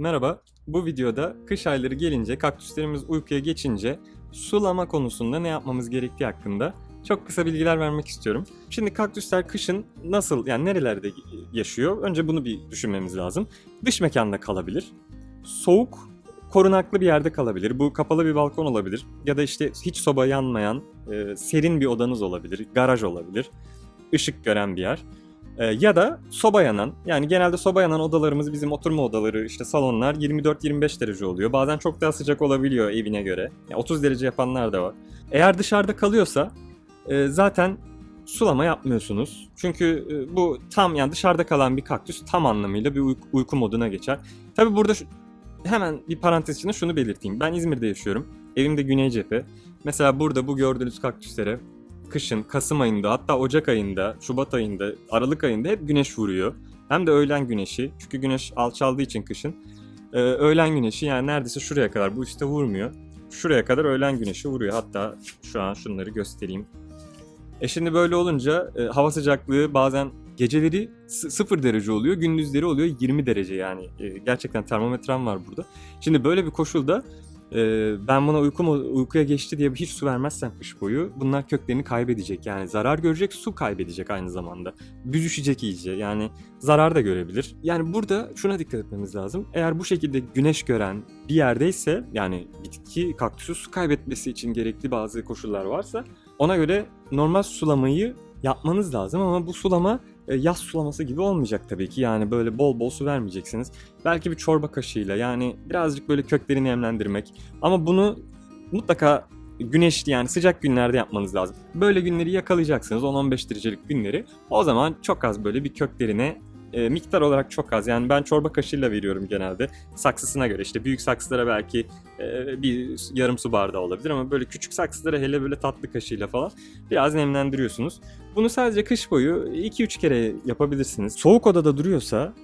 Merhaba, bu videoda kış ayları gelince, kaktüslerimiz uykuya geçince sulama konusunda ne yapmamız gerektiği hakkında çok kısa bilgiler vermek istiyorum. Şimdi kaktüsler kışın nasıl, yani nerelerde yaşıyor? Önce bunu bir düşünmemiz lazım. Dış mekanda kalabilir. Soğuk, korunaklı bir yerde kalabilir. Bu kapalı bir balkon olabilir. Ya da işte hiç soba yanmayan, serin bir odanız olabilir. Garaj olabilir. Işık gören bir yer. Ee, ya da soba yanan, yani genelde soba yanan odalarımız bizim oturma odaları, işte salonlar 24-25 derece oluyor. Bazen çok daha sıcak olabiliyor evine göre. Yani 30 derece yapanlar da var. Eğer dışarıda kalıyorsa e, zaten sulama yapmıyorsunuz. Çünkü e, bu tam yani dışarıda kalan bir kaktüs tam anlamıyla bir uyku, uyku moduna geçer. Tabi burada şu- hemen bir parantez içinde şunu belirteyim. Ben İzmir'de yaşıyorum. Evimde güney cephe. Mesela burada bu gördüğünüz kaktüslere kışın, Kasım ayında, hatta Ocak ayında, Şubat ayında, Aralık ayında hep güneş vuruyor. Hem de öğlen güneşi. Çünkü güneş alçaldığı için kışın. Ee, öğlen güneşi yani neredeyse şuraya kadar, bu üstte vurmuyor. Şuraya kadar öğlen güneşi vuruyor. Hatta şu an şunları göstereyim. E şimdi böyle olunca e, hava sıcaklığı bazen geceleri 0 derece oluyor, gündüzleri oluyor 20 derece yani. E, gerçekten termometrem var burada. Şimdi böyle bir koşulda ee, ben buna uykum uykuya geçti diye hiç su vermezsem kış boyu bunlar köklerini kaybedecek. Yani zarar görecek, su kaybedecek aynı zamanda. Büzüşecek iyice. Yani zarar da görebilir. Yani burada şuna dikkat etmemiz lazım. Eğer bu şekilde güneş gören bir yerdeyse yani bitki kaktüsü su kaybetmesi için gerekli bazı koşullar varsa ona göre normal sulamayı yapmanız lazım ama bu sulama yaz sulaması gibi olmayacak tabii ki. Yani böyle bol bol su vermeyeceksiniz. Belki bir çorba kaşığıyla yani birazcık böyle köklerini nemlendirmek. Ama bunu mutlaka güneşli yani sıcak günlerde yapmanız lazım. Böyle günleri yakalayacaksınız 10-15 derecelik günleri. O zaman çok az böyle bir köklerine e, miktar olarak çok az yani ben çorba kaşığıyla veriyorum genelde saksısına göre işte büyük saksılara belki e, bir yarım su bardağı olabilir ama böyle küçük saksılara hele böyle tatlı kaşığıyla falan biraz nemlendiriyorsunuz. Bunu sadece kış boyu 2-3 kere yapabilirsiniz. Soğuk odada duruyorsa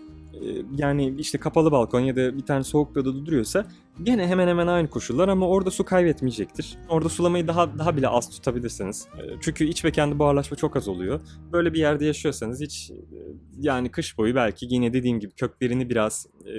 yani işte kapalı balkon ya da bir tane soğuk bir odada duruyorsa gene hemen hemen aynı koşullar ama orada su kaybetmeyecektir. Orada sulamayı daha daha bile az tutabilirsiniz. E, Çünkü iç mekanda buharlaşma çok az oluyor. Böyle bir yerde yaşıyorsanız hiç e, yani kış boyu belki yine dediğim gibi köklerini biraz e,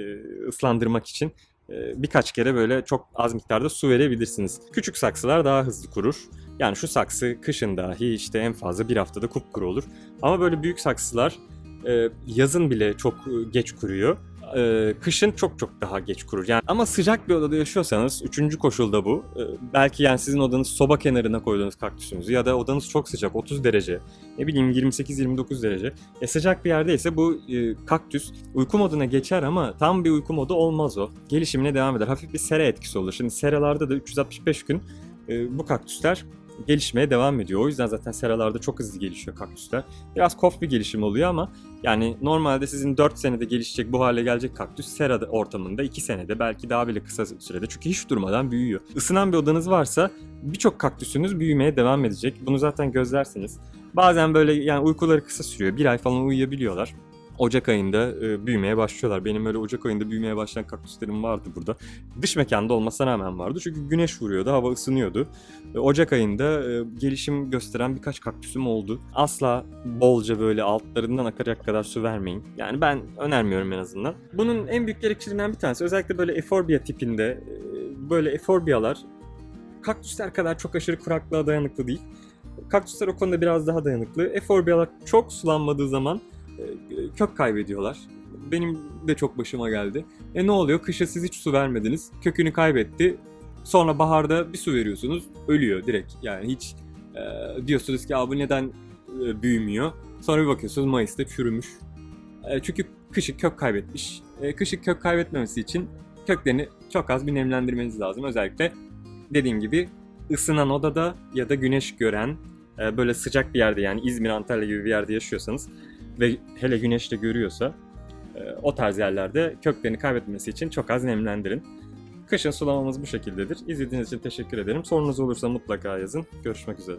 ıslandırmak için e, birkaç kere böyle çok az miktarda su verebilirsiniz. Küçük saksılar daha hızlı kurur. Yani şu saksı kışın dahi işte en fazla bir haftada kupkuru olur. Ama böyle büyük saksılar e, yazın bile çok e, geç kuruyor. E, kışın çok çok daha geç kurur. Yani ama sıcak bir odada yaşıyorsanız üçüncü koşulda bu. E, belki yani sizin odanız soba kenarına koyduğunuz kaktüsünüzü ya da odanız çok sıcak 30 derece ne bileyim 28-29 derece. E, sıcak bir yerdeyse bu e, kaktüs uyku moduna geçer ama tam bir uyku modu olmaz o. Gelişimine devam eder. Hafif bir sera etkisi olur. Şimdi seralarda da 365 gün e, bu kaktüsler gelişmeye devam ediyor. O yüzden zaten seralarda çok hızlı gelişiyor kaktüsler. Biraz kof bir gelişim oluyor ama yani normalde sizin 4 senede gelişecek bu hale gelecek kaktüs sera ortamında 2 senede belki daha bile kısa sürede çünkü hiç durmadan büyüyor. Isınan bir odanız varsa birçok kaktüsünüz büyümeye devam edecek. Bunu zaten gözlersiniz. Bazen böyle yani uykuları kısa sürüyor. Bir ay falan uyuyabiliyorlar. Ocak ayında e, büyümeye başlıyorlar. Benim öyle Ocak ayında büyümeye başlayan kaktüslerim vardı burada. Dış mekanda olmasına rağmen vardı. Çünkü güneş vuruyordu, hava ısınıyordu. E, Ocak ayında e, gelişim gösteren birkaç kaktüsüm oldu. Asla bolca böyle altlarından akacak kadar su vermeyin. Yani ben önermiyorum en azından. Bunun en büyük gerekçelerinden bir tanesi özellikle böyle eforbia tipinde e, böyle eforbiyalar kaktüsler kadar çok aşırı kuraklığa dayanıklı değil. Kaktüsler o konuda biraz daha dayanıklı. Eforbiyalar çok sulanmadığı zaman kök kaybediyorlar. Benim de çok başıma geldi. E ne oluyor? Kışa siz hiç su vermediniz. Kökünü kaybetti. Sonra baharda bir su veriyorsunuz. Ölüyor direkt. Yani hiç e, diyorsunuz ki abi neden e, büyümüyor? Sonra bir bakıyorsunuz Mayıs'ta çürümüş. E, çünkü kışı kök kaybetmiş. E, kışı kök kaybetmemesi için köklerini çok az bir nemlendirmeniz lazım. Özellikle dediğim gibi ısınan odada ya da güneş gören e, böyle sıcak bir yerde yani İzmir, Antalya gibi bir yerde yaşıyorsanız ve hele güneşte görüyorsa e, o tarz yerlerde köklerini kaybetmesi için çok az nemlendirin. Kışın sulamamız bu şekildedir. İzlediğiniz için teşekkür ederim. Sorunuz olursa mutlaka yazın. Görüşmek üzere.